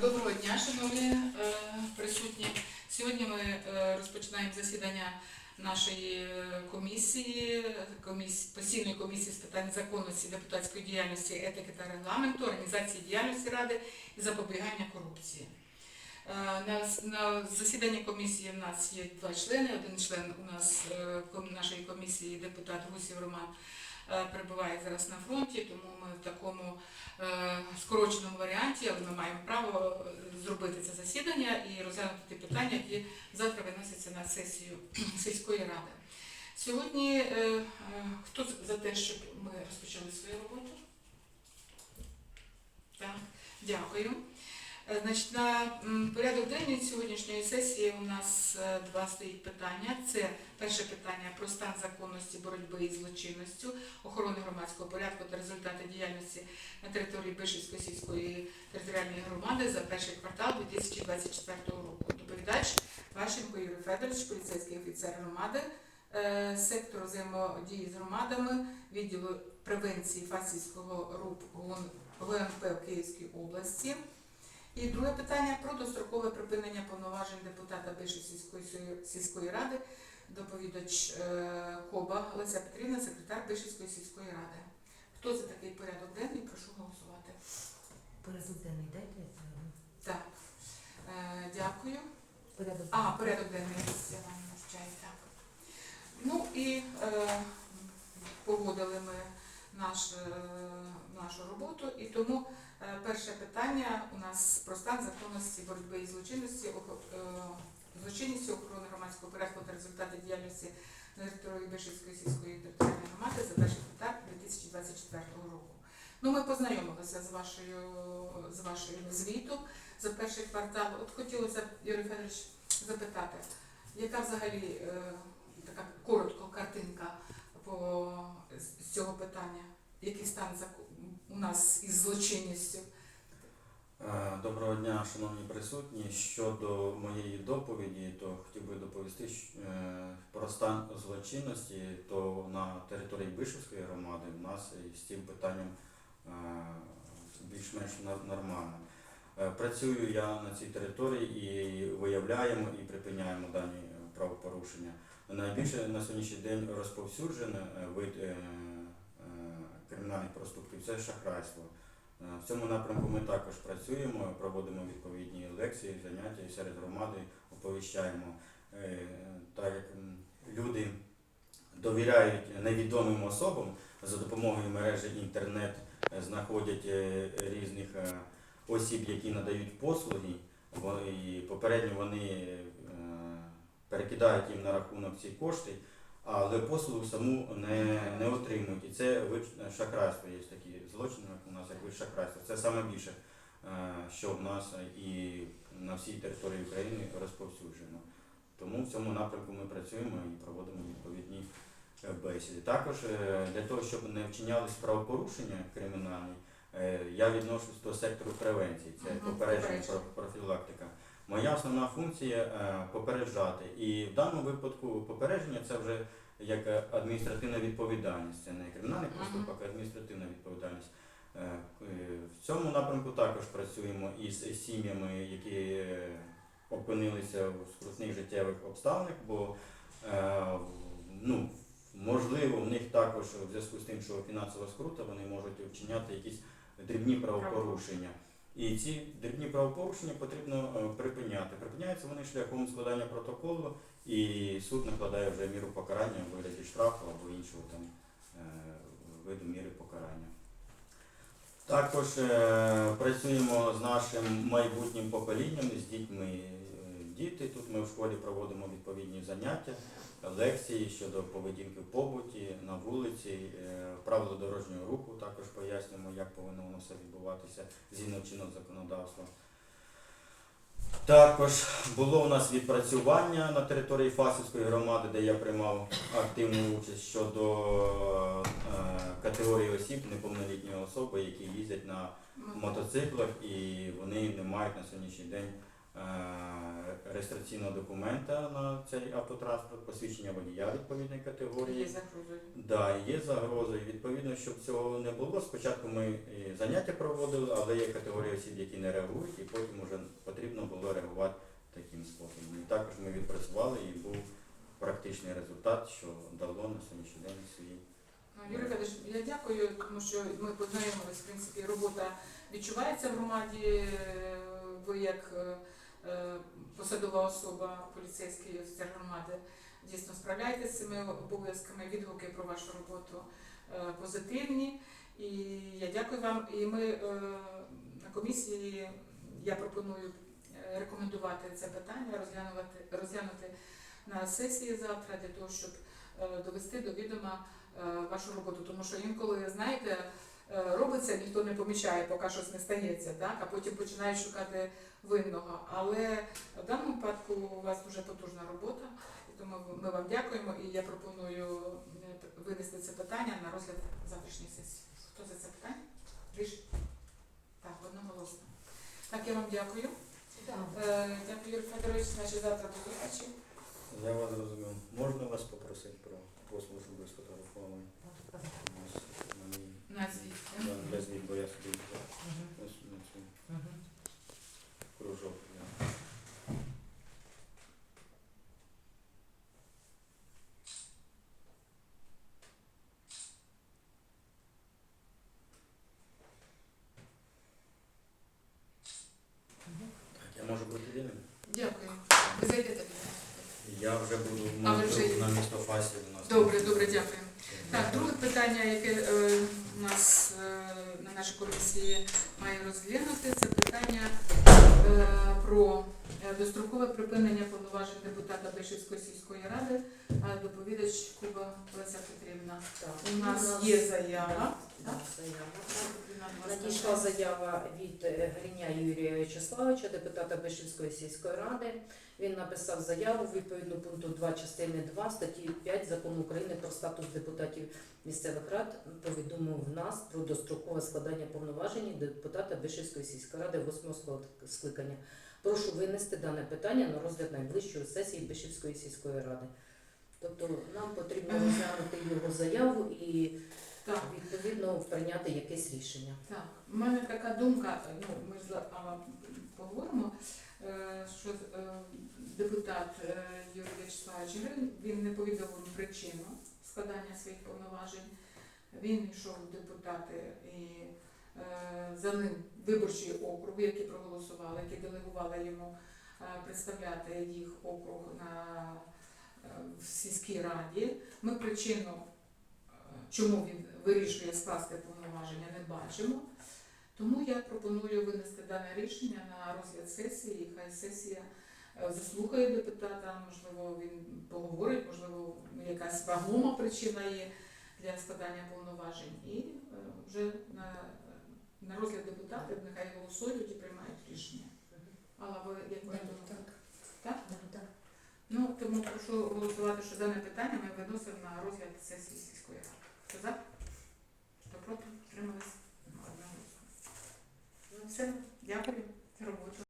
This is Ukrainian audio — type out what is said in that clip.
Доброго дня, шановні е, присутні. Сьогодні ми е, розпочинаємо засідання нашої е, комісії, комісії, постійної комісії з питань законності, депутатської діяльності, етики та регламенту, організації діяльності ради і запобігання корупції. На, засіданні комісії в нас є два члени. Один член у нас нашої комісії, депутат Гусів Роман, перебуває зараз на фронті, тому ми в такому е, скороченому варіанті, але ми маємо право е, зробити це засідання і розглянути ті питання, які завтра виносяться на сесію сільської ради. Сьогодні е, е, хто за те, щоб ми розпочали свою роботу? Так, дякую. Значить, на порядок денний сьогоднішньої сесії у нас е, два стоїть питання. Це перше питання про стан законності боротьби із злочинністю, охорони громадського порядку та результати діяльності на території Бишівської сільської територіальної громади за перший квартал 2024 року. Доповідач Вашенко Юрій Федорович, поліцейський офіцер громади, е, сектор взаємодії з громадами, відділу превенції фасівського РУП ГУН- ГУНП в Київській області. І друге питання про дострокове припинення повноважень депутата Бишівської сільської- сільської ради, доповідач е, Коба Леся Петрівна, секретар Бишівської сільської ради. Хто за такий порядок денний? Прошу голосувати. Порядок денний дайте. Так. Е, дякую. Порядок А, порядок денний я вам навчаю, так. Ну і е, погодили ми наш, е, нашу роботу, і тому е, перше питання у нас про стан законності боротьби із злочинності, е, злочинністю охорони громадського порядку та результати діяльності на території Бишівської сільської територіальної громади за перший квартал 2024 року. Ну, ми познайомилися з вашою з вашою звітом за перший квартал. От хотілося Юрій Федорович, запитати, яка взагалі е, така коротко картинка по з- цього питання? Який стан у нас із злочинністю? Е, Доброго дня, шановні присутні. Щодо моєї доповіді, то хотів би доповісти е, про стан злочинності, то на території Бишівської громади в нас з цим питанням е, більш-менш нормально. Працюю я на цій території і виявляємо і припиняємо дані правопорушення. Найбільше на сьогоднішній день розповсюджений вид проступків це шахрайство. Е, В цьому напрямку ми також працюємо, проводимо відповідні лекції, заняття і серед громади оповіщаємо. Е, Так як люди довіряють невідомим особам за допомогою мережі інтернет, е, знаходять різних осіб, які надають послуги, і попередньо вони перекидають їм на рахунок ці кошти, але послугу саму не, не отримують. І це вид шахрайство є такі злочини, як у нас як вид шахрайства. Це саме більше, е, що в нас і на всій території України розповсюджено. Тому в цьому напрямку ми працюємо і проводимо відповідні е, бесіди. Також е, для того, щоб не вчинялись правопорушення кримінальні, я відношусь до сектору превенції, це попередження попередження. про- профілактика. Моя основна функція е, попереджати. І в даному випадку попередження це вже як адміністративна відповідальність. Це не кримінальний Мгм. проступок, а адміністративна відповідальність. Е, В цьому напрямку також працюємо із сім'ями, які е, опинилися в скрутних життєвих обставинах, бо ну, можливо, в них також в зв'язку з тим, що фінансова скрута, вони можуть вчиняти якісь дрібні правопорушення. І ці дрібні правопорушення потрібно е, припиняти. Припиняються вони шляхом складання протоколу, і суд накладає вже міру покарання в вигляді штрафу або іншого там е, виду міри покарання. Також е, працюємо з нашим майбутнім поколінням, з дітьми. Діти. Тут ми в школі проводимо відповідні заняття, лекції щодо поведінки в побуті, на вулиці, е, правила дорожнього руху також пояснюємо, як повинно воно все відбуватися згідно чинного законодавства. Також було у нас відпрацювання на території Фасівської громади, де я приймав активну участь щодо е, категорії осіб, неповнолітньої особи, які їздять на мотоциклах і вони не мають на сьогоднішній день е, реєстраційного документа на цей автотранспорт, посвідчення водія відповідної категорії. Є загрозою. Да, є загроза. І відповідно, щоб цього не було, спочатку ми і заняття проводили, але є категорія осіб, які не реагують, і потім вже потрібно було реагувати таким способом. І також ми відпрацювали і був практичний результат, що дало на сьогоднішній день свій. Ну, Юрій Федорович, я дякую, тому що ми познайомились, в принципі, робота відчувається в громаді. Е, Ви як е, посадова особа, поліцейський офіцер громади, дійсно справляєтеся з цими обов'язками. Відгуки про вашу роботу е, позитивні. І я дякую вам. І ми е, на комісії я пропоную е, рекомендувати це питання, розглянути, розглянути на сесії завтра для того, щоб е, довести до відома е, вашу роботу. Тому що інколи, знаєте, е, робиться, ніхто не помічає, поки щось не стається, так? а потім починають шукати винного. Але в даному випадку у вас дуже потужна робота, і тому ми вам дякуємо. І я пропоную е, винести це питання на розгляд завтрашньої сесії. Хто за це питання? Рішення? Так, одноголосно. Так, я вам дякую. Е, Дякую, Юрій Федорович. Значить, завтра до зустрічі. Я вас зрозумів. Можна вас попросити про послугу, щоб ви сфотографували ось на мій На звідки. да, для звіт, бо я собі взяв Мгм. ось на цю Мгм. кружок. да. Мгм. Можу бути вільним? Дякую. Ви зайдете. Я вже буду А ви вже на місто Фасі у нас. Добре, добре, дякую. Так, друге питання, яке е, у нас е, на нашій комісії має розглянути, це питання е, про е, дострокове припинення повноважень депутата Бешівської сільської ради. А доповідач Куба Леся Петрівна. Так, У нас є заява. Так? Надійшла заява від е, Гриня Юрія Вячеславовича, депутата Бешівської сільської ради. Він написав заяву відповідно пункту 2 частини 2 статті 5 закону України про статус депутатів місцевих рад. Повідомив нас про дострокове складання повноважень депутата Бешівської сільської ради 8 скликання. Прошу винести дане питання на розгляд найближчої сесії Бешівської сільської ради. Тобто нам потрібно розглянути його заяву і Так. відповідно прийняти якесь рішення. Так, у мене така думка, ну ми ж а, поговоримо, е, що е, депутат е, Юрій Вячеславович Грин, він не повідомив причину складання своїх повноважень. Він йшов в депутати і за ним виборчий округ, які проголосували, які делегували йому представляти їх округ на в сільській раді. Ми причину чому він вирішує скласти повноваження, не бачимо. Тому я пропоную винести дане рішення на розгляд сесії, хай сесія е, заслухає депутата, можливо, він поговорить, можливо, якась вагома причина є для складання повноважень. І е, вже на, на розгляд депутатів нехай голосують і приймають рішення. Але ви як ви думаєте? Так? Да, да. Ну, тому прошу голосувати, що дане питання ми виносимо на розгляд сесії сільської ради. Хто за? Хто проти? Тримались? Одна. Ну все, дякую за роботу.